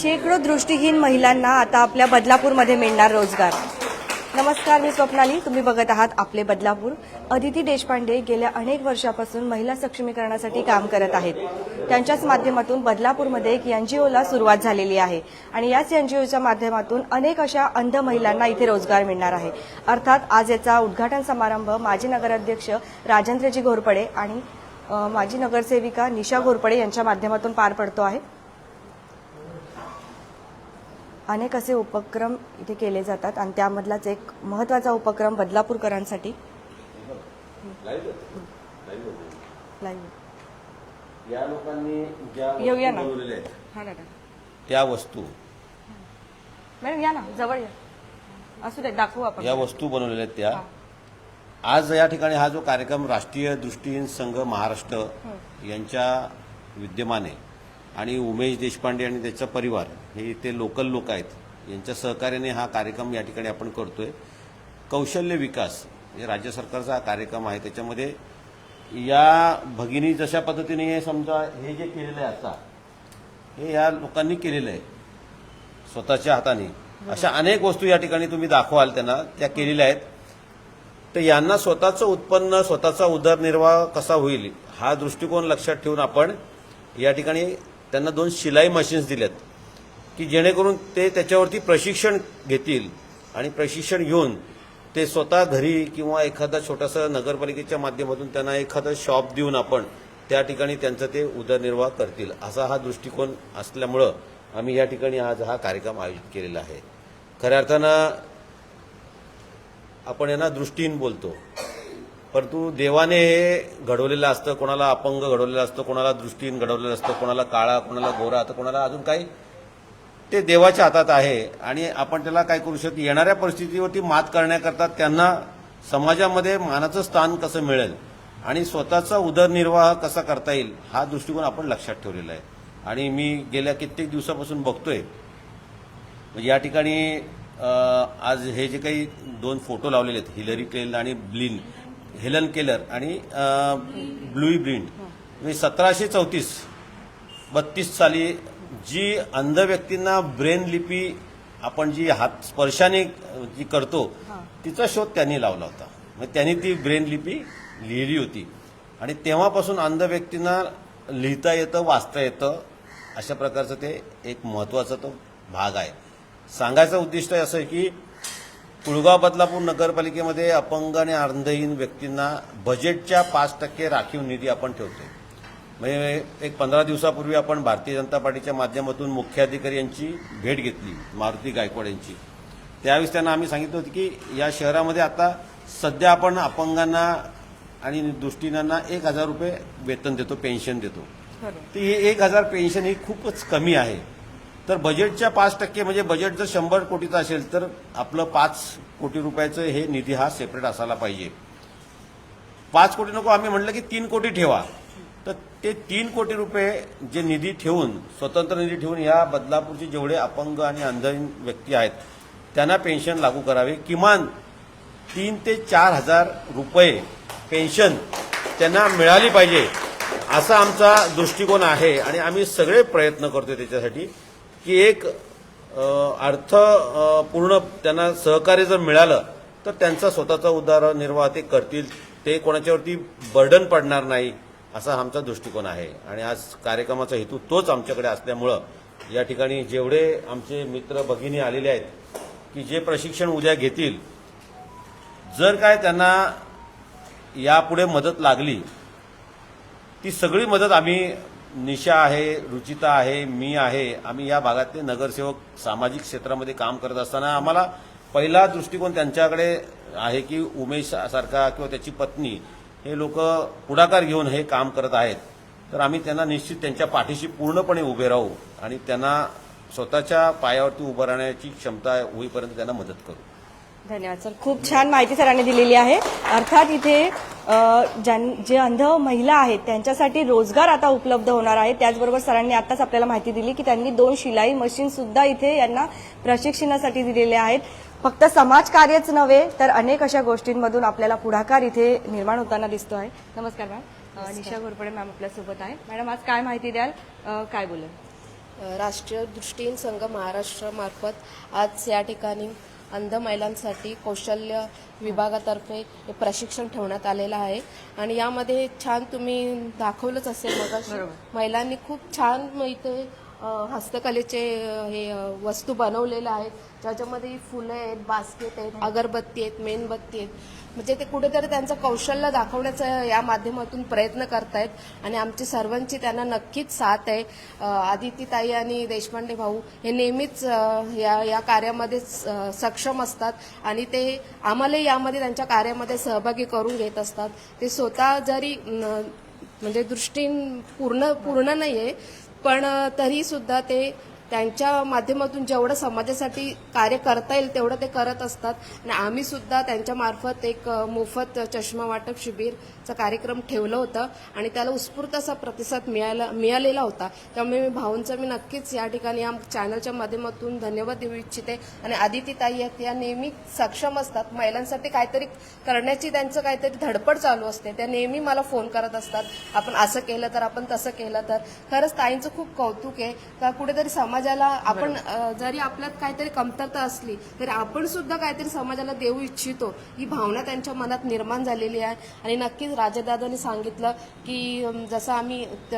शेकडो दृष्टीहीन महिलांना आता आपल्या बदलापूरमध्ये मिळणार रोजगार. नमस्कार मी स्वप्नाली. तुम्ही बघत आहात आपले बदलापूर. अदिती देशपांडे गेल्या अनेक वर्षापासून महिला सक्षमीकरणासाठी काम करत आहेत. त्यांच्याच माध्यमातून बदलापूरमध्ये एक एनजीओला सुरुवात झालेली आहे. आणि याच एनजीओच्या माध्यमातून अनेक अशा अंध महिलांना इथे रोजगार मिळणार आहे. अर्थात आज याचा उद्घाटन समारंभ माजी नगराध्यक्ष राजेंद्रजी घोरपडे आणि माजी नगरसेविका निशा घोरपडे यांच्या माध्यमातून पार पडतो आहे. अनेक असे उपक्रम इथे केले जातात आणि त्यामधलाच एक महत्त्वाचा उपक्रम बदलापूरकरांसाठी. या लोकांनी ज्या हा त्या वस्तू. मॅडम या ना जवळ या. असू दे दाखवू आपण. या वस्तू बनवलेल्या आहेत त्या. आज या ठिकाणी हा जो कार्यक्रम राष्ट्रीय दृष्टीहीन संघ महाराष्ट्र यांच्या विद्यमाने आणि उमेश देशपांडे आणि त्याचा परिवार हे इथे लोकल लोक आहेत. यांच्या सहकार्याने हा कार्यक्रम या ठिकाणी आपण करतोय. कौशल्य विकास हे राज्य सरकारचा हा कार्यक्रम आहे. त्याच्यामध्ये या भगिनी जशा पद्धतीने हे समजा हे जे केलेलं आहे आता हे या लोकांनी केलेलं आहे. स्वतःच्या हाताने. अशा अनेक वस्तू या ठिकाणी तुम्ही दाखवाल त्यांना त्या केलेल्या आहेत. तर यांना स्वतःचं उत्पन्न स्वतःचा उदरनिर्वाह कसा होईल हा दृष्टिकोन लक्षात ठेवून आपण या ठिकाणी त्यांना दोन शिलाई मशीन्स दिल्यात की जेणेकरून ते त्याच्यावरती प्रशिक्षण घेतील आणि प्रशिक्षण घेऊन ते स्वतः घरी किंवा एखादा छोटासा नगरपालिकेच्या माध्यमातून त्यांना एखादं शॉप देऊन आपण त्या ठिकाणी त्यांचं ते उदरनिर्वाह करतील. असा हा दृष्टिकोन असल्यामुळं आम्ही या ठिकाणी आज हा कार्यक्रम आयोजित केलेला आहे. खऱ्या अर्थानं आपण यांना दृष्टीन बोलतो. परंतु देवाने हे घडवलेलं असतं कोणाला अपंग घडवलेलं असतं कोणाला दृष्टीन घडवलेलं असतं कोणाला काळा कोणाला गोरा तर कोणाला अजून काही ते देवाच्या हातात आहे. आणि आपण त्याला काय करू शकतो? येणाऱ्या परिस्थितीवरती मात करण्याकरता त्यांना समाजामध्ये मानाचं स्थान कसं मिळेल आणि स्वतःचा उदरनिर्वाह कसा करता येईल हा दृष्टिकोन आपण लक्षात ठेवलेला आहे. आणि मी गेल्या कित्येक दिवसापासून बघतोय म्हणजे या ठिकाणी आज हे जे काही दोन फोटो लावलेले आहेत हिलरी क्लेन आणि ब्लिन हेलन केलर आणि ब्लुई म्हणजे सतराशे चौतीस बत्तीस साली जी अंध व्यक्तींना ब्रेन लिपी आपण जी हात स्पर्शाने जी करतो तिचा शोध त्यांनी लावला होता. म्हणजे त्यांनी ती ब्रेन लिपी लिहिली होती. आणि तेव्हापासून अंध व्यक्तींना लिहिता येतं वाचता येतं अशा प्रकारचं ते एक महत्त्वाचा तो भाग आहे. सांगायचं उद्दिष्ट असं आहे की कुळगाव बदलापूर नगरपालिकेमध्ये अपंग आणि अर्धहीन व्यक्तींना बजेटच्या पाच टक्के राखीव निधी आपण ठेवतोय. म्हणजे एक पंधरा दिवसापूर्वी आपण भारतीय जनता पार्टीच्या माध्यमातून मुख्याधिकारी यांची भेट घेतली मारुती गायकवाड यांची. त्यावेळेस त्यांना आम्ही सांगितलं होतं की या शहरामध्ये आता सध्या आपण अपंगांना आणि दृष्टीनांना एक हजार रुपये वेतन देतो पेन्शन देतो. ती ही एक हजार पेन्शन ही खूपच कमी आहे. तर बजेटच्या पाच टक्के म्हणजे बजेट जर शंभर कोटीचं असेल तर आपलं पाच कोटी रुपयाचं हे निधी हा सेपरेट असायला पाहिजे. पाच कोटी नको आम्ही म्हटलं की तीन कोटी ठेवा. तर ते तीन कोटी रुपये जे निधी ठेवून स्वतंत्र निधी ठेवून या बदलापूरचे जेवढे अपंग आणि अंधहीन व्यक्ती आहेत त्यांना पेन्शन लागू करावे. किमान तीन ते चार हजार रुपये पेन्शन त्यांना मिळाली पाहिजे असा आमचा दृष्टिकोन आहे. आणि आम्ही सगळे प्रयत्न करतोय त्याच्यासाठी. की एक अर्थ पूर्ण त्यांना सहकार्य जर मिळालं तर त्यांचा स्वतःचा उदारनिर्वाह ते करतील. ते कोणाच्यावरती बर्डन पडणार नाही असा आमचा दृष्टिकोन आहे. आणि आज कार्यक्रमाचा हेतू तोच आमच्याकडे असल्यामुळं या ठिकाणी जेवढे आमचे मित्र भगिनी आलेले आहेत की जे प्रशिक्षण उद्या घेतील जर काय त्यांना यापुढे मदत लागली ती सगळी मदत आम्ही निशा आहे रुचिता आहे मी आहे. आम्ही या भागातले नगरसेवक सामाजिक क्षेत्रामध्ये काम करत असताना आम्हाला पहिला दृष्टिकोन त्यांच्याकडे आहे की उमेश सारखा किंवा त्याची पत्नी हे लोक पुढाकार घेऊन हे काम करत आहेत. तर आम्ही त्यांना निश्चित त्यांच्या पाठीशी पूर्णपणे उभे राहू आणि त्यांना स्वतःच्या पायावरती उभं राहण्याची क्षमता होईपर्यंत त्यांना मदत करू. धन्यवाद सर. खूप छान माहिती सरांनी दिलेली आहे. अर्थात इथे जे अंध महिला आहेत त्यांच्यासाठी रोजगार आता उपलब्ध होणार आहे. त्याचबरोबर सरांनी आताच आपल्याला माहिती दिली की त्यांनी दोन शिलाई मशीन सुद्धा इथे यांना प्रशिक्षणासाठी दिलेले आहेत. फक्त समाजकार्यच नव्हे तर अनेक अशा गोष्टींमधून आपल्याला पुढाकार इथे निर्माण होताना दिसतो आहे. नमस्कार मॅम. निशा घोरपडे मॅम आपल्यासोबत आहे. मॅडम आज काय माहिती द्याल? काय बोलाल? राष्ट्रीय दृष्टीहीन संघ महाराष्ट्रामार्फत आज या ठिकाणी अंध महिलांसाठी कौशल्य विभागातर्फे प्रशिक्षण ठेवण्यात आलेलं आहे. आणि यामध्ये छान तुम्ही दाखवलंच असेल मग महिलांनी खूप छान म इथे हस्तकलेचे हे वस्तू बनवलेल्या आहेत ज्याच्यामध्ये फुलं आहेत बास्केट आहेत अगरबत्ती आहेत मेणबत्ती आहेत. म्हणजे ते कुठेतरी त्यांचं कौशल्य दाखवण्याचा या माध्यमातून प्रयत्न करतायत. आणि आमची सर्वांची त्यांना नक्कीच साथ आहे. आदित्यताई आदिती ताई आणि देशपांडे भाऊ हे नेहमीच या या कार्यामध्ये सक्षम असतात. आणि ते आम्हालाही यामध्ये त्यांच्या कार्यामध्ये सहभागी करून घेत असतात. ते स्वतः जरी म्हणजे दृष्टीन पूर्ण पूर्ण नाही आहे पण तरी सुद्धा ते त्यांच्या माध्यमातून जेवढं समाजासाठी कार्य करता येईल तेवढं ते करत असतात. आणि आम्ही सुद्धा एक मोफत चष्मा वाटप शिबिरचा कार्यक्रम ठेवलं होतं आणि त्याला उत्स्फूर्त असा प्रतिसाद मिळाला मिळालेला होता. त्यामुळे मी भाऊंचा मी नक्कीच या ठिकाणी या चॅनलच्या माध्यमातून धन्यवाद देऊ इच्छिते. आणि आदिती ताई आहेत या नेहमी सक्षम असतात. महिलांसाठी काहीतरी करण्याची त्यांचं काहीतरी धडपड चालू असते. त्या नेहमी मला फोन करत असतात. आपण असं केलं तर आपण तसं केलं तर. खरंच ताईंचं खूप कौतुक आहे. का कुठेतरी समाजाला आपण जरी आपल्यात काहीतरी कमतरता असली तरी आपण सुद्धा काहीतरी समाजाला देऊ इच्छितो. ही भावना त्यांच्या मनात निर्माण झालेली आहे. आणि नक्कीच राजदादांनी सांगितलं की जसं आम्ही त-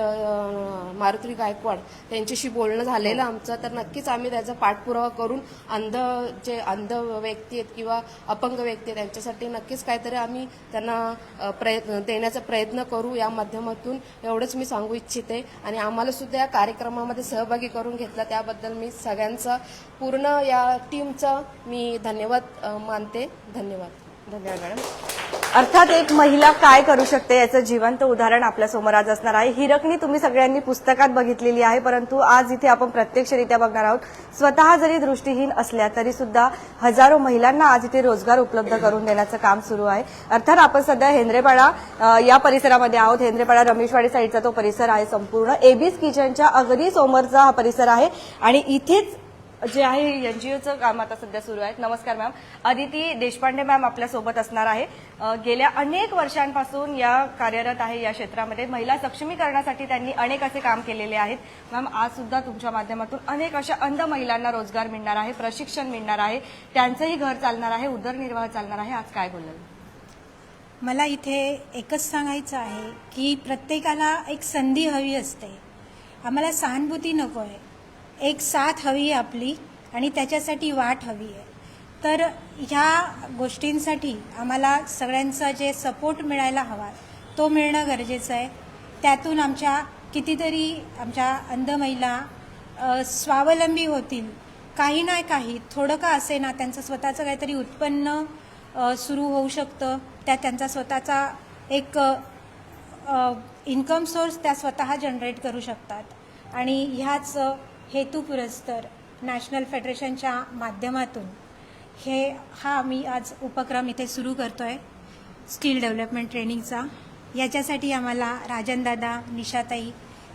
मारुती गायकवाड त्यांच्याशी बोलणं झालेलं आमचं तर नक्कीच आम्ही त्याचा पाठपुरावा करून अंध जे अंध व्यक्ती आहेत किंवा अपंग व्यक्ती आहेत त्यांच्यासाठी नक्कीच काहीतरी आम्ही त्यांना प्रयत्न देण्याचा प्रयत्न करू या माध्यमातून. एवढंच मी सांगू इच्छिते. आणि आम्हाला सुद्धा या कार्यक्रमामध्ये सहभागी करून घेतला. त्याबद्दल मी सगळ्यांचं पूर्ण या टीमचं मी धन्यवाद मानते. धन्यवाद. धन्यवाद मॅडम. अर्थात एक महिला काय करू शकते याचं जिवंत उदाहरण आपल्यासमोर आज असणार आहे. हिरकणी तुम्ही सगळ्यांनी पुस्तकात बघितलेली आहे परंतु आज इथे आपण प्रत्यक्षरित्या बघणार आहोत. स्वतः जरी दृष्टीहीन असल्या तरी सुद्धा हजारो महिलांना आज इथे रोजगार उपलब्ध करून देण्याचं काम सुरू आहे. अर्थात आपण सध्या हेंद्रेपाडा या परिसरामध्ये आहोत. हेंद्रेपाडा रमेशवाडी साईडचा तो परिसर आहे संपूर्ण. एबीस किचनच्या अगदी समोरचा हा परिसर आहे. आणि इथेच जे आहे एनजीओचं काम आता सध्या सुरू आहे नमस्कार मॅम अदिती देशपांडे मॅम आपल्यासोबत असणार आहे. गेल्या अनेक वर्षांपासून या कार्यरत आहे या क्षेत्रामध्ये. महिला सक्षमीकरणासाठी त्यांनी अनेक असे काम केलेले आहेत. मॅम आज सुद्धा तुमच्या माध्यमातून अनेक अशा अंध महिलांना रोजगार मिळणार आहे प्रशिक्षण मिळणार आहे. त्यांचंही घर चालणार आहे उदरनिर्वाह चालणार आहे. आज काय बोलाल मला इथे एकच सांगायचं आहे की प्रत्येकाला एक संधी हवी असते. आम्हाला सहानुभूती नको आहे. एक साथ हवी आहे आपली आणि त्याच्यासाठी वाट हवी आहे. तर ह्या गोष्टींसाठी आम्हाला सगळ्यांचा जे सपोर्ट मिळायला हवा तो मिळणं गरजेचं आहे. त्यातून आमच्या कितीतरी आमच्या अंध महिला स्वावलंबी होतील. काही ना काही थोडं का असे ना त्यांचं स्वतःचं काहीतरी उत्पन्न सुरू होऊ शकतं. त्या त्यांचा स्वतःचा एक इन्कम सोर्स त्या स्वतः जनरेट करू शकतात. आणि ह्याच हेतू पुरस्तर नॅशनल फेडरेशनच्या माध्यमातून. हे हा आम्ही आज उपक्रम इथे सुरू करतो आहे स्किल डेव्हलपमेंट ट्रेनिंगचा. याच्यासाठी आम्हाला राजनदादा निशाताई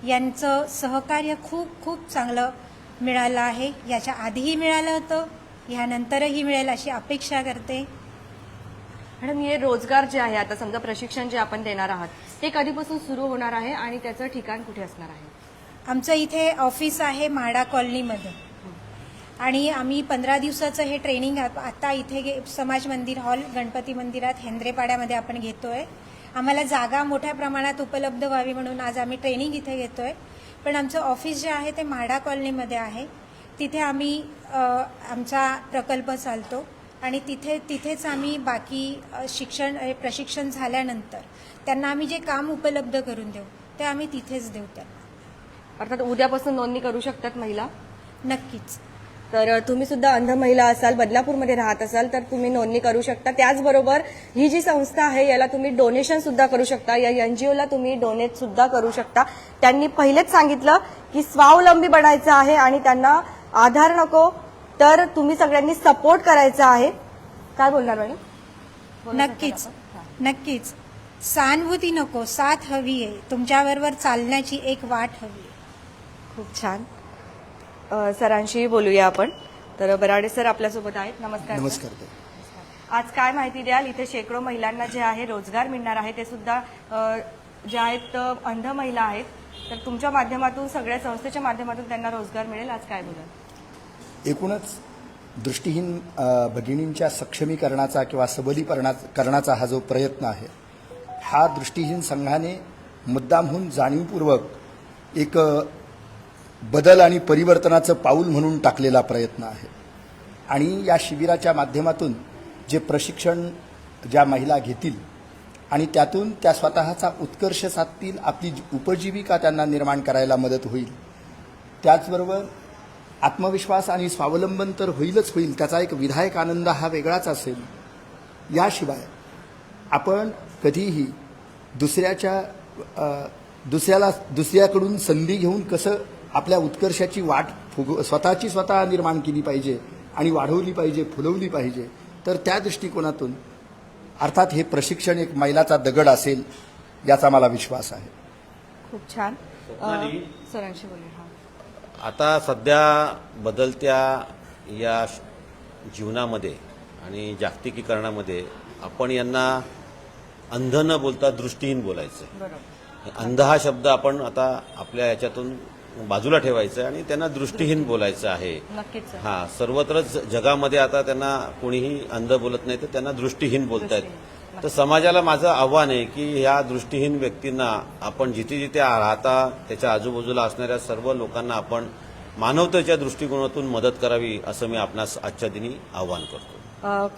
यांचं सहकार्य खूप खूप चांगलं मिळालं आहे. याच्या आधीही मिळालं होतं ह्यानंतरही मिळेल अशी अपेक्षा करते. मॅडम हे रोजगार जे आहे आता समजा प्रशिक्षण जे आपण देणार आहात ते कधीपासून सुरू होणार आहे आणि त्याचं ठिकाण कुठे असणार आहे? आमचं इथे ऑफिस आहे म्हाडा कॉलनीमध्ये. आणि आम्ही पंधरा दिवसाचं हे ट्रेनिंग आ- आता इथे गे- समाज मंदिर हॉल गणपती मंदिरात हेंद्रेपाड्यामध्ये आपण घेतोय. आम्हाला जागा मोठ्या प्रमाणात उपलब्ध व्हावी म्हणून आज आम्ही ट्रेनिंग इथे घेतोय. पण आमचं ऑफिस जे आहे ते म्हाडा कॉलनीमध्ये आहे. तिथे आम्ही आमचा प्रकल्प चालतो. आणि तिथे तिथेच आम्ही बाकी शिक्षण प्रशिक्षण झाल्यानंतर त्यांना आम्ही जे काम उपलब्ध करून देऊ ते आम्ही तिथेच देऊ त्यांना अर्थात उद्यापासून नोंदणी करू शकतात महिला? नक्कीच. तर तुम्ही सुद्धा अंध महिला असाल बदलापूरमध्ये राहत असाल तर तुम्ही नोंदणी करू शकता. त्याचबरोबर ही जी संस्था आहे याला तुम्ही डोनेशन सुद्धा करू शकता. या एनजीओला तुम्ही डोनेट सुद्धा करू शकता. त्यांनी पहिलेच सांगितलं की स्वावलंबी बनायचं आहे आणि त्यांना आधार नको तर तुम्ही सगळ्यांनी सपोर्ट करायचा आहे. काय बोलणार मॅडम नक्कीच? नक्कीच. सहानुभूती नको साथ हवी आहे. तुमच्याबरोबर चालण्याची एक वाट हवी खूप छान. सरांशी बोलूया आपण. तर बराडे सर आपल्यासोबत आहेत. नमस्कार नमस्कार. आज काय माहिती द्याल? इथे शेकडो महिलांना जे आहे रोजगार मिळणार आहे ते सुद्धा ज्या आहेत अंध महिला आहेत. तर तुमच्या माध्यमातून सगळ्या संस्थेच्या माध्यमातून त्यांना रोजगार मिळेल. आज काय बोलाल? एकूणच दृष्टीहीन भगिनींच्या सक्षमीकरणाचा किंवा सबलीकरणा करण्याचा हा जो प्रयत्न आहे हा दृष्टीहीन संघाने मुद्दामहून जाणीवपूर्वक एक बदल आणि परिवर्तनाचं पाऊल म्हणून टाकलेला प्रयत्न आहे. आणि या शिबिराच्या माध्यमातून जे प्रशिक्षण ज्या महिला घेतील आणि त्यातून त्या स्वतःचा उत्कर्ष साधतील आपली जी उपजीविका त्यांना निर्माण करायला मदत होईल त्याचबरोबर आत्मविश्वास आणि स्वावलंबन तर होईलच होईल त्याचा एक विधायक आनंद हा वेगळाच असेल. याशिवाय आपण कधीही दुसऱ्याच्या दुसऱ्याला दुसऱ्याकडून संधी घेऊन कसं आपल्या उत्कर्षाची वाट फुग स्वतःची स्वतः निर्माण केली पाहिजे आणि वाढवली पाहिजे फुलवली पाहिजे. तर त्या दृष्टिकोनातून अर्थात हे प्रशिक्षण एक मैलाचा दगड असेल याचा मला विश्वास आहे. खूप छान? सरांशी हा. आता सध्या बदलत्या या जीवनामध्ये आणि जागतिकीकरणामध्ये आपण यांना अंध न बोलता दृष्टीहीन बोलायचं आहे. बरोबर. अंध हा शब्द आपण आता आपल्या याच्यातून बाजूला ठेवायचा आहे आणि त्यांना दृष्टीहीन बोलायचं आहे. हा सर्वत्रच जगामध्ये आता त्यांना कोणीही अंध बोलत नाही तर त्यांना दृष्टीहीन बोलतायत. तर समाजाला माझं आव्हान आहे की ह्या दृष्टीहीन व्यक्तींना आपण जिथे जिथे राहता त्याच्या आजूबाजूला असणाऱ्या सर्व लोकांना आपण मानवतेच्या दृष्टिकोनातून मदत करावी असं मी आपणास आजच्या दिनी आव्हान करतो.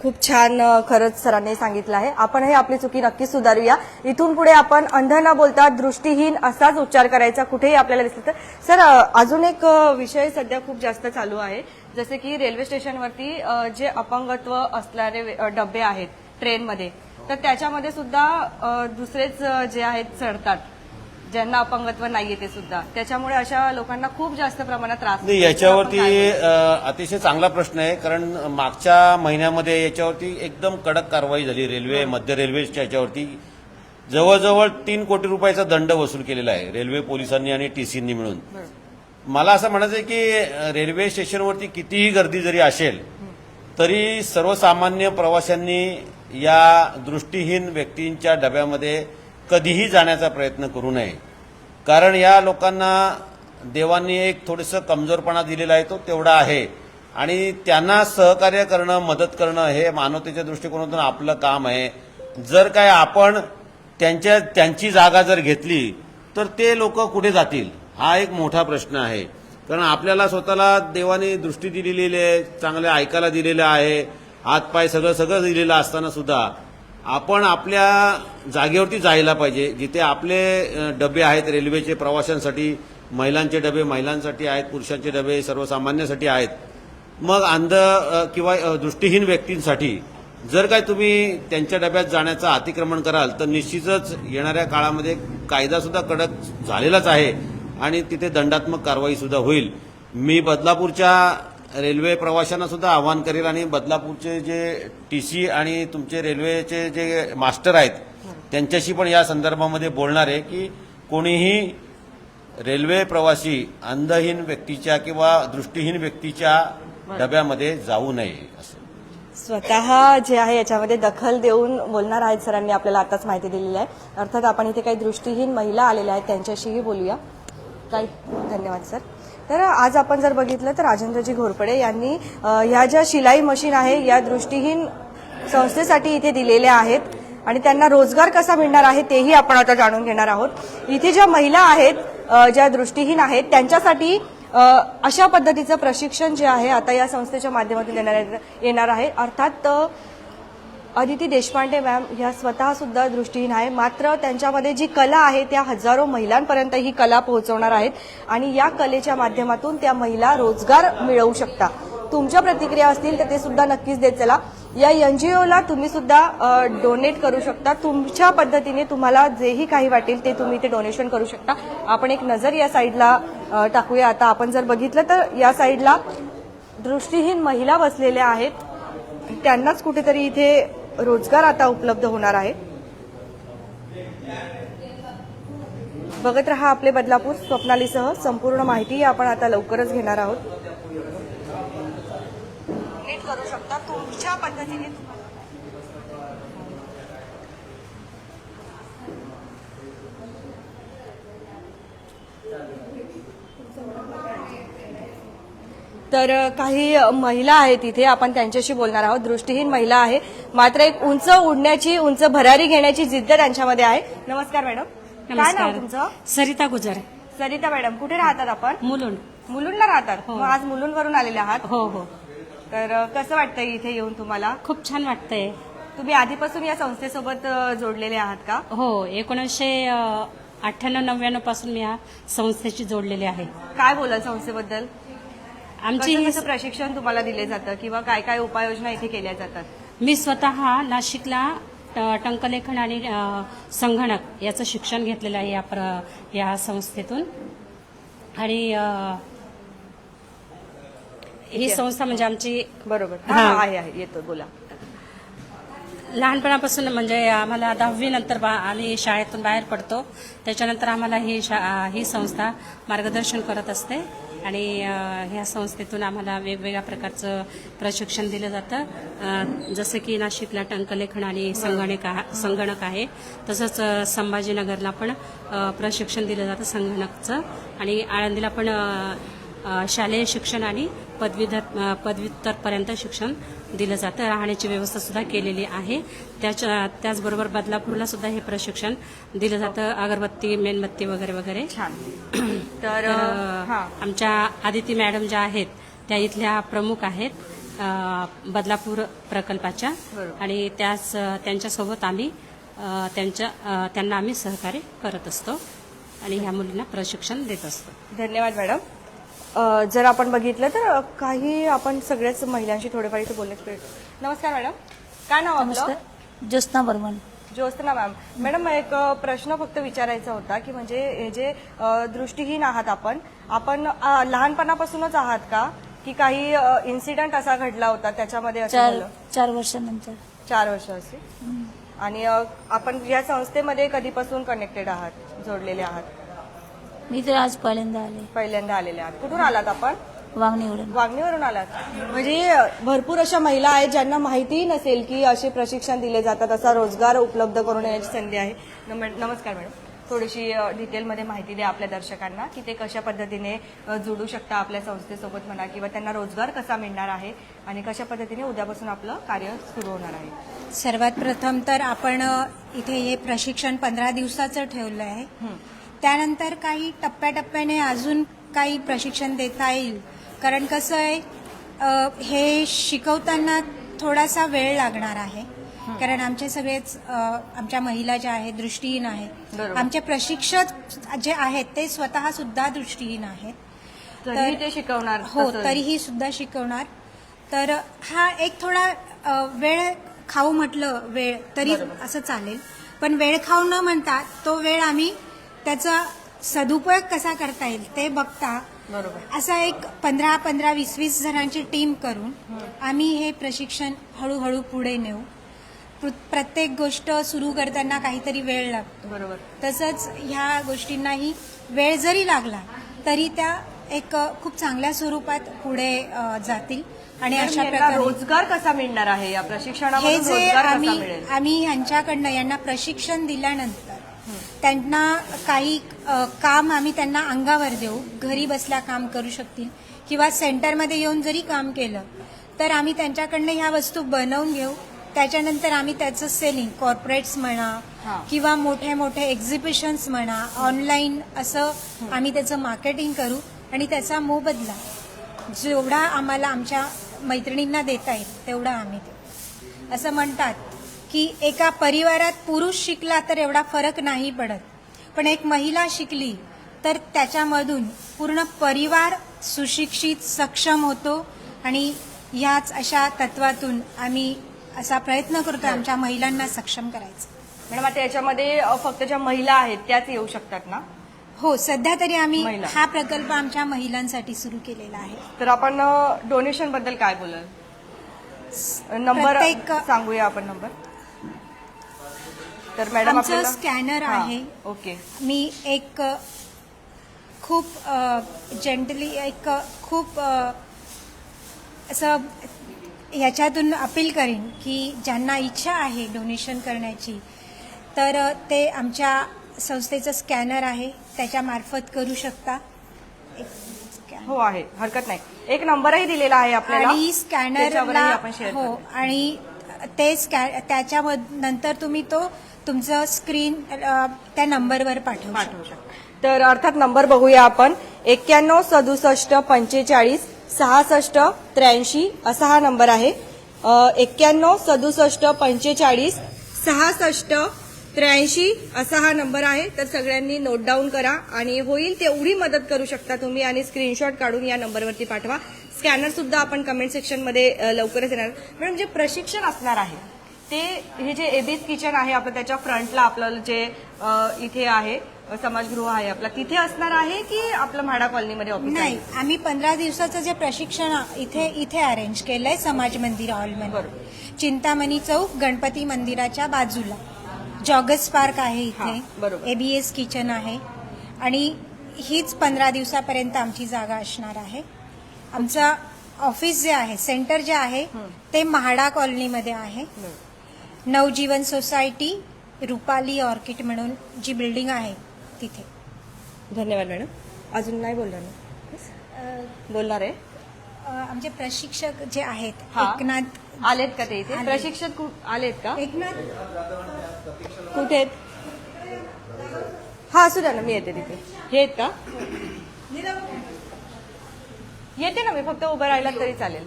खूप छान खरंच सरांनी सांगितलं आहे. आपणही आपली चुकी नक्कीच सुधारूया. इथून पुढे आपण अंध न बोलता दृष्टीहीन असाच उच्चार करायचा कुठेही आपल्याला दिसलं तर. सर अजून एक विषय सध्या खूप जास्त चालू आहे. जसे की रेल्वे स्टेशनवरती जे अपंगत्व असणारे डबे आहेत ट्रेनमध्ये तर त्याच्यामध्ये सुद्धा दुसरेच जे आहेत चढतात. ज्यांना अपंगत्व नाहीये ते सुद्धा. त्याच्यामुळे अशा लोकांना खूप जास्त प्रमाणात त्रास होतो. आपण याच्यावरती काय बोलू? अ, अतिशय चांगला प्रश्न आहे कारण मागच्या महिन्यामध्ये याच्यावरती एकदम कडक कारवाई झाली रेल्वे मध्य रेल्वेच्या याच्यावरती. जवळजवळ तीन कोटी रुपयाचा दंड वसूल केलेला आहे रेल्वे पोलिसांनी आणि टीसीनी मिळून. मला असं म्हणायचं आहे की अ, रेल्वे स्टेशनवरती कितीही गर्दी जरी असेल तरी सर्वसामान्य प्रवाशांनी या दृष्टीहीन व्यक्तींच्या डब्यामध्ये कधीही जाण्याचा प्रयत्न करू नये. कारण या लोकांना देवांनी एक थोडंसं कमजोरपणा दिलेला आहे तो तेवढा आहे. आणि त्यांना सहकार्य करणं मदत करणं हे मानवतेच्या दृष्टिकोनातून आपलं काम आहे. जर काय आपण त्यांच्या त्यांची जागा जर घेतली तर ते लोक कुठे जातील? हा एक मोठा प्रश्न आहे. कारण आपल्याला स्वतःला देवाने दृष्टी दिलेली आहे चांगले ऐकायला दिलेलं आहे हातपाय सगळं सगळं दिलेलं असताना सुद्धा. आपण आपल्या जागेवरती जायला पाहिजे. जिथे आपले डबे आहेत रेल्वेचे प्रवाशांसाठी महिलांचे डबे महिलांसाठी आहेत पुरुषांचे डबे सर्वसामान्यांसाठी आहेत. मग अंध किंवा दृष्टीहीन व्यक्तींसाठी जर काय तुम्ही त्यांच्या डब्यात जाण्याचं अतिक्रमण कराल तर निश्चितच येणाऱ्या काळामध्ये कायदासुद्धा कडक झालेलाच आहे आणि तिथे दंडात्मक कारवाईसुद्धा होईल. मी बदलापूरच्या रेल्वे प्रवाशांना सुद्धा आवाहन करेल आणि बदलापूरचे जे टी सी आणि तुमचे रेल्वेचे जे मास्टर आहेत त्यांच्याशी पण या संदर्भामध्ये बोलणार आहे की कोणीही रेल्वे प्रवासी अंधहीन व्यक्तीच्या किंवा दृष्टीहीन व्यक्तीच्या डब्यामध्ये जाऊ नये असं. स्वतः जे आहे याच्यामध्ये दखल देऊन बोलणार आहेत सरांनी आपल्याला आताच माहिती दिलेली आहे. अर्थात आपण इथे काही दृष्टीहीन महिला आलेल्या आहेत त्यांच्याशीही बोलूया. काही धन्यवाद सर. तर आज आपण जर बघितलं तर राजेंद्रजी घोरपडे यांनी ह्या ज्या शिलाई मशीन आहे या दृष्टीहीन संस्थेसाठी इथे दिलेल्या आहेत आणि त्यांना रोजगार कसा मिळणार आहे तेही आपण आता जाणून घेणार आहोत. इथे ज्या महिला आहेत ज्या दृष्टीहीन आहेत त्यांच्यासाठी अशा पद्धतीचं प्रशिक्षण जे आहे आता या संस्थेच्या माध्यमातून देणार येणार आहे. अर्थात अदिती देशपांडे मॅम ह्या स्वतः सुद्धा दृष्टीहीन आहे. मात्र त्यांच्यामध्ये जी कला आहे त्या हजारो महिलांपर्यंत ही कला पोहोचवणार आहेत आणि या कलेच्या माध्यमातून त्या महिला रोजगार मिळवू शकता. तुमच्या प्रतिक्रिया असतील तर ते सुद्धा नक्कीच देत चला. या एनजीओला तुम्ही सुद्धा डोनेट करू शकता. तुमच्या पद्धतीने तुम्हाला जेही काही वाटेल ते तुम्ही ते डोनेशन करू शकता. आपण एक नजर या साईडला टाकूया. आता आपण जर बघितलं तर या साईडला दृष्टीहीन महिला बसलेल्या आहेत. त्यांनाच कुठेतरी इथे रोजगार आता उपलब्ध होणार आहे. बघत रहा आपले बदलापूर स्वप्नालीसह संपूर्ण माहिती आपण आता लवकरच घेणार आहोत. करू शकता तुमच्या पद्धतीने. तर काही महिला आहेत इथे आपण त्यांच्याशी बोलणार आहोत. दृष्टीहीन महिला आहे. मात्र एक उंच उडण्याची उंच भरारी घेण्याची जिद्द त्यांच्यामध्ये आहे. नमस्कार मॅडम. काय नाव तुमचं? सरिता गुजर. सरिता मॅडम कुठे राहतात आपण? मुलुंड. मुलुंडला राहतात? मग आज मुलुंडवरून आलेले आहात? हो हो. तर कसं वाटतंय इथे येऊन तुम्हाला? खूप छान वाटतंय. तुम्ही आधीपासून या संस्थेसोबत जोडलेले आहात का? हो एकोणीसशे अठ्ठ्याण्णव नव्याण्णवपासून मी या संस्थेशी जोडलेले आहे. काय बोलाल संस्थेबद्दल? आमची कसं ही- कसं प्रशिक्षण तुम्हाला दिले जातं किंवा काय काय उपाययोजना इथे केल्या जातात? मी स्वतः नाशिकला टंकलेखन आणि अ, संगणक याचं शिक्षण घेतलेलं आहे या प्र या संस्थेतून. आणि अ, ही संस्था म्हणजे आमची बरोबर. हा. हा. आहे आहे. येतो बोला. लहानपणापासून म्हणजे आम्हाला दहावी नंतर बा आम्ही शाळेतून बाहेर पडतो. त्याच्यानंतर आम्हाला ही शा ही संस्था मार्गदर्शन करत असते. आणि ह्या संस्थेतून आम्हाला वेगवेगळ्या प्रकारचं प्रशिक्षण दिलं जातं. जसं की नाशिकला टंकलेखन आणि संगणक संगणक आहे तसंच संभाजीनगरला पण प्रशिक्षण दिलं जातं संगणकचं. आणि आळंदीला पण शालेय शिक्षण आणि पदवीधर पदव्युत्तरपर्यंत शिक्षण दिलं जातं. राहण्याची व्यवस्था सुद्धा केलेली आहे. त्याच्या त्याचबरोबर बदलापूरला सुद्धा हे प्रशिक्षण दिलं जातं. अगरबत्ती मेणबत्ती वगैरे वगैरे. छान. तर आमच्या आदिती मॅडम ज्या आहेत त्या इथल्या प्रमुख आहेत बदलापूर प्रकल्पाच्या. आणि त्याच त्यांच्यासोबत आम्ही त्यांच्या त्यांना आम्ही सहकार्य करत असतो. आणि ह्या मुलींना प्रशिक्षण देत असतो. धन्यवाद मॅडम. जर आपण बघितलं तर काही आपण सगळ्याच महिलांशी थोडेफार इथे बोलण्यात प्रयत्न नमस्कार मॅडम. काय नाव आपलं? ज्योत्ना बर्मन ज्योत्ना मॅम. मॅडम एक प्रश्न फक्त विचारायचा होता की म्हणजे हे जे दृष्टीहीन आहात आपण आपण लहानपणापासूनच आहात का? की काही इन्सिडेंट असा घडला होता त्याच्यामध्ये असं चार झालं? चार वर्षानंतर. चार वर्ष असे? आणि आपण या संस्थेमध्ये कधीपासून कनेक्टेड आहात जोडलेले आहात? मी तर आज पहिल्यांदा आले. पहिल्यांदा आलेले आहात. कुठून आलात आपण? वागणीवरून. वागणीवरून आलात. म्हणजे भरपूर अशा महिला आहेत ज्यांना माहितीही नसेल की असे प्रशिक्षण दिले जातात असा रोजगार उपलब्ध करून देण्याची संधी आहे. नम- नमस्कार मॅडम. थोडीशी डिटेलमध्ये माहिती द्या आपल्या दर्शकांना की ते कशा पद्धतीने जोडू शकता आपल्या संस्थेसोबत म्हणा किंवा त्यांना रोजगार कसा मिळणार आहे आणि कशा पद्धतीने उद्यापासून आपलं कार्य सुरू होणार आहे. सर्वात प्रथम तर आपण इथे हे प्रशिक्षण पंधरा दिवसाचं ठेवलं आहे. त्यानंतर काही टप्प्याटप्प्याने अजून काही प्रशिक्षण देता येईल. कारण कसं आहे हे शिकवताना थोडासा वेळ लागणार आहे. कारण आमचे सगळेच आमच्या महिला ज्या आहेत दृष्टीहीन आहेत. आमचे प्रशिक्षक जे आहेत ते स्वतः सुद्धा दृष्टीहीन आहेत. तरीही तर- ते शिकवणार हो. तरीही सुद्धा शिकवणार. तर हा एक थोडा वेळ खाऊ म्हटलं वेळ तरी असं चालेल. पण वेळ खाऊ न म्हणता तो वेळ आम्ही त्याचा सदुपयोग कसा करता येईल ते बघता बरोबर. असा एक पंधरा पंधरा वीस वीस जणांची टीम करून आम्ही हे प्रशिक्षण हळूहळू पुढे नेऊ. प्र- प्रत्येक गोष्ट सुरू करताना काहीतरी वेळ लागतो. बरोबर. तसंच ह्या गोष्टींनाही वेळ जरी लागला तरी त्या एक खूप चांगल्या स्वरूपात पुढे अ, जातील. आणि अशा यांना प्रकारे रोजगार कसा मिळणार आहे? या हे प्रशिक्षणामधून जे रोजगार कसा आम्ही मिळेल? आम्ही ह्यांच्याकडनं यांना प्रशिक्षण दिल्यानंतर त्यांना काही काम आम्ही त्यांना अंगावर देऊ. घरी बसल्या काम करू शकतील. किंवा सेंटरमध्ये येऊन जरी काम केलं तर आम्ही त्यांच्याकडनं ह्या वस्तू बनवून घेऊ. त्याच्यानंतर आम्ही त्याचं सेलिंग कॉर्पोरेट्स म्हणा. किंवा मोठे मोठे एक्झिबिशन्स म्हणा ऑनलाईन असं आम्ही त्याचं मार्केटिंग करू आणि त्याचा मोबदला जेवढा आम्हाला आमच्या मैत्रिणींना देता येईल तेवढा आम्ही देऊ. असं म्हणतात. की एका परिवारात पुरुष शिकला तर एवढा फरक नाही पडत. पण एक महिला शिकली तर त्याच्यामधून पूर्ण परिवार सुशिक्षित सक्षम होतो आणि ह्याच अशा तत्वातून आम्ही असा प्रयत्न करतो आमच्या महिलांना सक्षम करायचा. मॅडम आता याच्यामध्ये फक्त ज्या महिला आहेत त्याच येऊ शकतात ना? हो सध्या तरी आम्ही महिला. हा प्रकल्प आमच्या महिलांसाठी सुरू केलेला आहे. तर आपण डोनेशनबद्दल काय बोलाल? नंबर प्रत्येक- सांगूया आपण नंबर तर मॅडम आमचं आपल्याला स्कॅनर हा, आहे. ओके. मी एक अ, खूप जेंटली एक अ, खूप अ, असं ह्याच्यातून अपील करेन की ज्यांना इच्छा आहे डोनेशन करण्याची तर अ, ते आमच्या संस्थेचं स्कॅनर आहे. त्याच्यामार्फत करू शकता. एक हो आहे. हरकत नाही. एक नंबरही दिलेला आहे आपल्याला. आणि स्कॅनरला त्याच्यावरही आपण शेअर हो. आणि ते स्कॅ त्याच्या नंतर तुम्ही तो तुमचं स्क्रीन त्या नंबरवर पाठवू शकता. पाठवू शकता. तर अर्थात नंबर बघूया आपण. एक्क्याण्णव सदुसष्ट पंचेचाळीस सहासष्ट त्र्याऐंशी असा हा नंबर आहे. एक्क्याण्णव सदुसष्ट पंचेचाळीस सहासष्ट त्र्याऐंशी असा हा नंबर आहे. तर सगळ्यांनी नोट डाऊन करा आणि होईल तेवढी मदत करू शकता तुम्ही आणि स्क्रीनशॉट काढून या नंबरवरती पाठवा. स्कॅनर सुद्धा आपण कमेंट सेक्शनमध्ये अ, लवकरच येणार. मॅडम जे प्रशिक्षण असणार आहे. ते हे जे एबीस किचन आहे आपलं त्याच्या फ्रंटला आपलं जे इथे आहे समाजगृह आहे आपला तिथे असणार आहे की आपलं म्हाडा कॉलनीमध्ये ऑफिस नाही आम्ही पंधरा दिवसाचं जे प्रशिक्षण इथे इथे अरेंज केलंय समाज मंदिर हॉलमध्ये चिंतामणी चौक गणपती मंदिराच्या बाजूला. जॉगस पार्क आहे इथे. बरोबर. एबीएस किचन आहे. आणि हीच पंधरा दिवसापर्यंत आमची जागा असणार आहे. आमचं ऑफिस जे आहे सेंटर जे आहे ते म्हाडा कॉलनीमध्ये आहे. नवजीवन सोसायटी रुपाली ऑर्किड म्हणून जी बिल्डिंग आहे तिथे. धन्यवाद मॅडम. अजून नाही बोलणार ना? बोलणार आहे? आमचे प्रशिक्षक जे आहेत हा. एकनाथ आलेत का ते इथे? आले. प्रशिक्षक कु- आलेत का? एकनाथ कुठे आहेत? हा असू द्या ना मी येते तिथे. हे आहेत का? येते ना मी फक्त उभं राहिला तरी चालेल.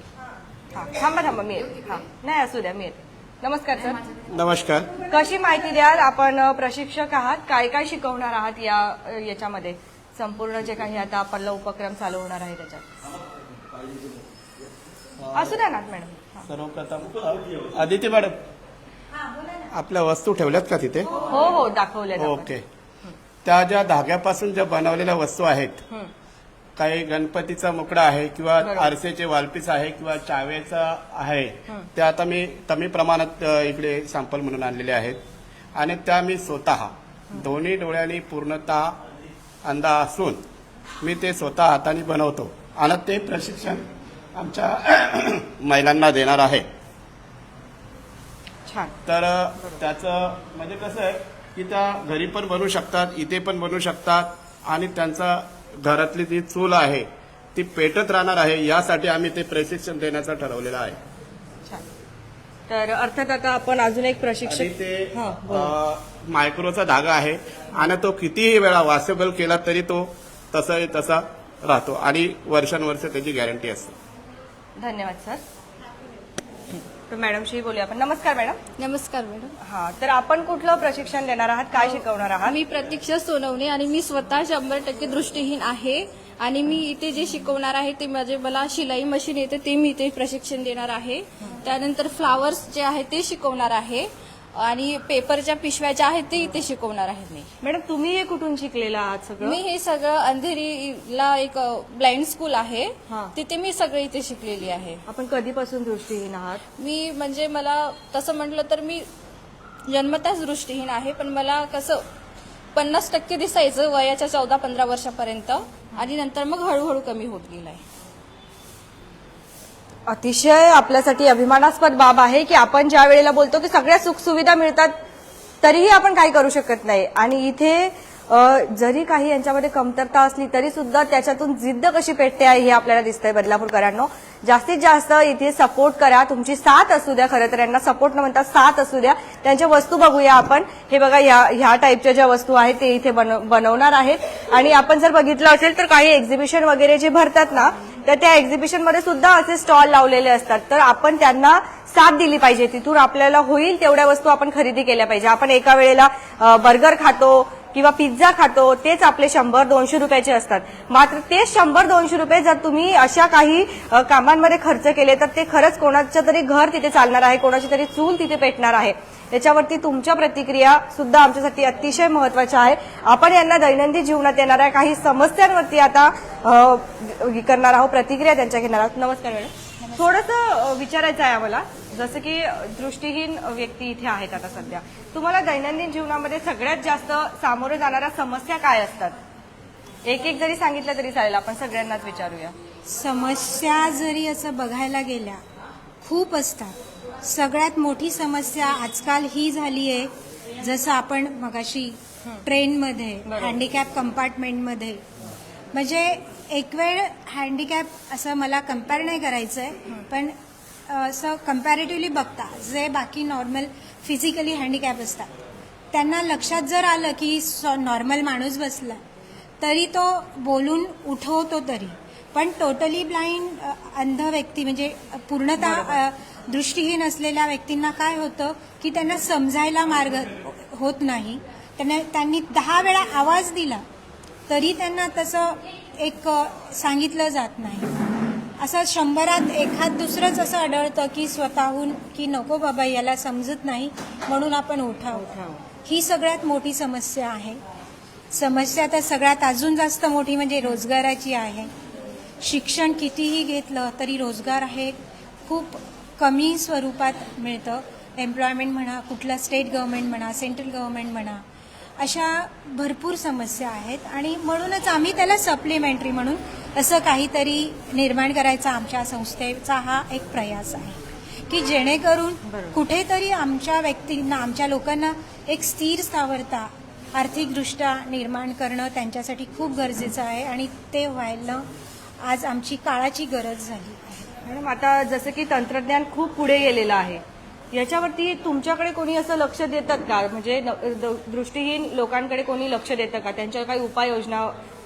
हा थांबा थांबा मी येते. हा. नाही असू द्या मी येते. नमस्कार सर. नमस्कार. कशी माहिती द्याल? आपण प्रशिक्षक आहात. काय काय शिकवणार आहात या याच्यामध्ये? संपूर्ण जे काही आता आपला उपक्रम चालू होणार आहे त्याच्यात. असू द्या ना मॅडम. हा. सर्वप्रथम आदिती मॅडम. आपल्या वस्तू ठेवल्यात का तिथे? हो हो दाखवले ओके. त्या ज्या धाग्यापासून ज्या बनवलेल्या वस्तू आहेत काही गणपतीचा मुकडा आहे किंवा आरसेचे वालपीस आहे किंवा चावेचा आहे त्या आता मी कमी प्रमाणात इकडे सॅम्पल म्हणून आणलेले आहेत. आणि त्या मी स्वतः दोन्ही डोळ्यांनी पूर्णतः अंधा असून मी ते स्वतः हाताने बनवतो. आणि ते प्रशिक्षण आमच्या महिलांना देणार आहे. तर त्याचं म्हणजे कसं आहे की त्या घरी पण बनवू शकतात इथे पण बनवू शकतात आणि त्यांचा घरातली जी चूल आहे ती पेटत राहणार आहे यासाठी आम्ही ते प्रशिक्षण देण्याचं ठरवलेलं आहे. तर अर्थात आता आपण अजून एक आणि प्रशिक्षक ते हा, मायक्रोचा धागा आहे आणि तो कितीही वेळा वॉशेबल केला तरी तो तसा तसा राहतो. आणि वर्षानुवर्ष त्याची गॅरंटी असते. धन्यवाद सर. तर मॅडमशी बोलूया आपण. नमस्कार मॅडम. नमस्कार मॅडम. हा तर आपण कुठलं प्रशिक्षण देणार आहात? काय शिकवणार आहात? मी प्रतीक्षा सोनवणे आणि मी स्वतः शंभर टक्के दृष्टीहीन आहे. आणि मी इथे जे शिकवणार आहे ते माझे मला शिलाई मशीन येते ते मी इथे प्रशिक्षण देणार आहे. त्यानंतर फ्लावर्स जे आहे ते शिकवणार आहे. आणि पेपरच्या पिशव्या ज्या आहेत ते इथे शिकवणार आहे मी. मॅडम तुम्ही हे कुठून शिकलेलं आहात मी सगळं हे सगळं अंधेरीला एक ब्लाइंड स्कूल आहे. हा. तिथे मी सगळं इथे शिकलेली आहे. आपण कधीपासून दृष्टीहीन आहात? मी म्हणजे मला तसं म्हटलं तर मी जन्मताच दृष्टीहीन आहे पण मला कसं पन्नास टक्के दिसायचं वयाच्या चौदा पंधरा वर्षापर्यंत. आणि नंतर मग हळूहळू कमी होत गेलाय. अतिशय आपल्यासाठी अभिमानास्पद बाब आहे की आपण ज्या वेळेला बोलतो की सगळ्या सुखसुविधा मिळतात तरीही आपण काही करू शकत नाही. आणि इथे जरी काही यांच्यामध्ये कमतरता असली तरी सुद्धा त्याच्यातून जिद्द कशी पेटते आहे हे आपल्याला दिसतंय बदलापूरकरांनो. जास्तीत जास्त इथे सपोर्ट करा. तुमची साथ असू द्या खरं तर यांना सपोर्ट न म्हणता साथ असू द्या. त्यांच्या वस्तू बघूया आपण. हे बघा ह्या ह्या टाईपच्या ज्या वस्तू आहेत ते इथे बनव- बनवणार आहेत. आणि आपण जर बघितलं असेल तर काही एक्झिबिशन वगैरे जे भरतात ना तर त्या एक्झिबिशनमध्ये सुद्धा असे स्टॉल लावलेले असतात. तर आपण त्यांना साथ दिली पाहिजे. तिथून आपल्याला होईल तेवढ्या वस्तू आपण खरेदी केल्या पाहिजे. आपण एका वेळेला बर्गर खातो किंवा पिझ्झा खातो तेच आपले शंभर दोनशे रुपयाचे असतात. मात्र तेच शंभर दोनशे रुपये जर तुम्ही अशा काही कामांमध्ये खर्च केले तर ते खरंच कोणाचं तरी घर तिथे चालणार आहे कोणाची तरी चूल तिथे पेटणार आहे. त्याच्यावरती तुमच्या प्रतिक्रिया सुद्धा आमच्यासाठी अतिशय महत्त्वाच्या आहे. आपण यांना दैनंदिन जीवनात येणाऱ्या काही समस्यांवरती आता करणार आहोत प्रतिक्रिया त्यांच्या घेणार आहोत. नमस्कार मॅडम. थोडंसं विचारायचं आहे आम्हाला. जसं की दृष्टीहीन व्यक्ती इथे आहेत आता सध्या. तुम्हाला दैनंदिन जीवनामध्ये सगळ्यात जास्त सामोरे जाणाऱ्या समस्या काय असतात? एक एक जरी सांगितलं तरी चालेल आपण सगळ्यांनाच विचारूया. समस्या जरी असं बघायला गेल्या खूप असतात. सगळ्यात मोठी समस्या आजकाल ही झाली आहे जसं आपण मगाशी ट्रेनमध्ये हँडिकॅप कंपार्टमेंटमध्ये. म्हणजे एक वेळ हँडिकॅप असं मला कंपेअर नाही करायचं आहे पण असं कम्पॅरेटिव्हली बघता जे बाकी नॉर्मल फिजिकली हँडिकॅप असतात त्यांना लक्षात जर आलं की नॉर्मल माणूस बसला तरी तो बोलून उठवतो तरी. पण टोटली ब्लाइंड अंध व्यक्ती म्हणजे पूर्णतः दृष्टीहीन असलेल्या व्यक्तींना काय होतं की त्यांना समजायला मार्ग होत नाही. त्यांना त्यांनी दहा वेळा आवाज दिला तरी त्यांना तसं एक सांगितलं जात नाही. असं शंभरात एखाद दुसरंच असं आढळतं की स्वतःहून की नको बाबा याला समजत नाही म्हणून आपण उठाव. ही सगळ्यात मोठी समस्या आहे. समस्या तर सगळ्यात अजून जास्त मोठी म्हणजे रोजगाराची आहे. शिक्षण कितीही घेतलं तरी रोजगार हे खूप कमी स्वरूपात मिळतं. एम्प्लॉयमेंट म्हणा कुठलं स्टेट गव्हर्नमेंट म्हणा सेंट्रल गव्हर्नमेंट म्हणा अशा भरपूर समस्या आहेत. आणि म्हणूनच आम्ही त्याला सप्लिमेंटरी म्हणून असं काहीतरी निर्माण करायचा आमच्या संस्थेचा हा एक प्रयास आहे. की जेणेकरून कुठेतरी आमच्या व्यक्तींना आमच्या लोकांना एक स्थिर स्थावरता आर्थिकदृष्ट्या निर्माण करणं त्यांच्यासाठी खूप गरजेचं आहे. आणि ते व्हायला आज आमची काळाची गरज झाली. मॅडम आता जसं की तंत्रज्ञान खूप पुढे गेलेलं आहे. याच्यावरती तुमच्याकडे कोणी असं लक्ष देतात का? म्हणजे न- द- दृष्टीहीन लोकांकडे कोणी लक्ष देतं का? त्यांच्यावर काही उपाययोजना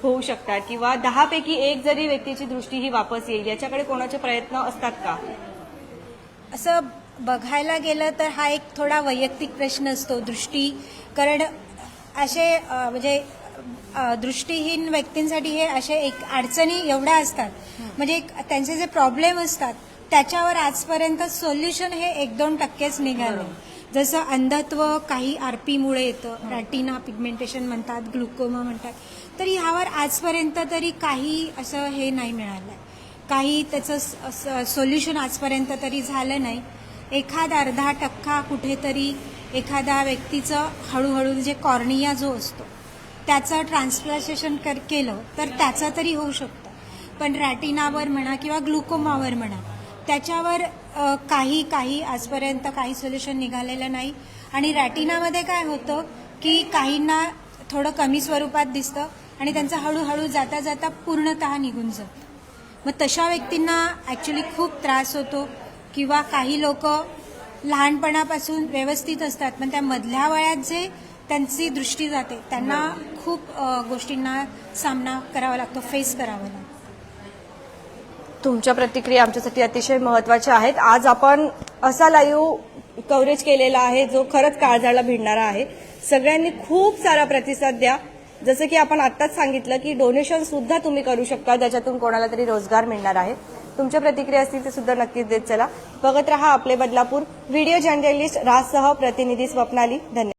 होऊ शकतात? किंवा दहापैकी एक जरी व्यक्तीची दृष्टी ही वापस येईल याच्याकडे कोणाचे प्रयत्न असतात का? असं बघायला गेलं तर हा एक थोडा वैयक्तिक प्रश्न असतो दृष्टी कारण असे म्हणजे दृष्टीहीन व्यक्तींसाठी हे असे एक अडचणी एवढ्या असतात. म्हणजे त्यांचे जे प्रॉब्लेम असतात त्याच्यावर आजपर्यंत सोल्युशन हे एक दोन टक्केच निघाले. जसं अंधत्व काही आरपीमुळे येतं रॅटिना पिगमेंटेशन म्हणतात ग्लुकोमा म्हणतात. तर ह्यावर आजपर्यंत तरी काही असं हे नाही मिळालं काही त्याचं सोल्युशन आजपर्यंत तरी झालं नाही. एखाद अर्धा टक्का कुठेतरी एखाद्या व्यक्तीचं हळूहळू जे कॉर्निया जो असतो त्याचं ट्रान्सप्लांटेशन कर केलं तर त्याचं तरी होऊ शकतं. पण रॅटिनावर म्हणा किंवा ग्लुकोमावर म्हणा त्याच्यावर काही काही आजपर्यंत काही सोल्युशन निघालेलं नाही. आणि रॅटिनामध्ये काय होतं की काहींना थोडं कमी स्वरूपात दिसतं आणि त्यांचं हळूहळू जाता जाता पूर्णतः निघून जातं. मग तशा व्यक्तींना ॲक्च्युली खूप त्रास होतो किंवा काही लोक लहानपणापासून व्यवस्थित असतात पण त्या मधल्या वयात जे त्यांची दृष्टी जाते. त्यांना खूप गोष्टींना सामना करावा लागतो फेस करावा लागतो. तुमच्या प्रतिक्रिया आमच्यासाठी अतिशय महत्त्वाच्या आहेत. आज आपण असा लाईव्ह कव्हरेज केलेला आहे जो खरंच काळजाला भिडणारा आहे. सगळ्यांनी खूप सारा प्रतिसाद द्या. जसं की आपण आत्ताच सांगितलं की डोनेशन सुद्धा तुम्ही करू शकता ज्याच्यातून कोणाला तरी रोजगार मिळणार आहे. तुमच्या प्रतिक्रिया असतील ते सुद्धा नक्कीच देत चला. बघत रहा आपले बदलापूर. व्हिडिओ जर्नलिस्ट राजसह प्रतिनिधी स्वप्नाली. धन्यवाद.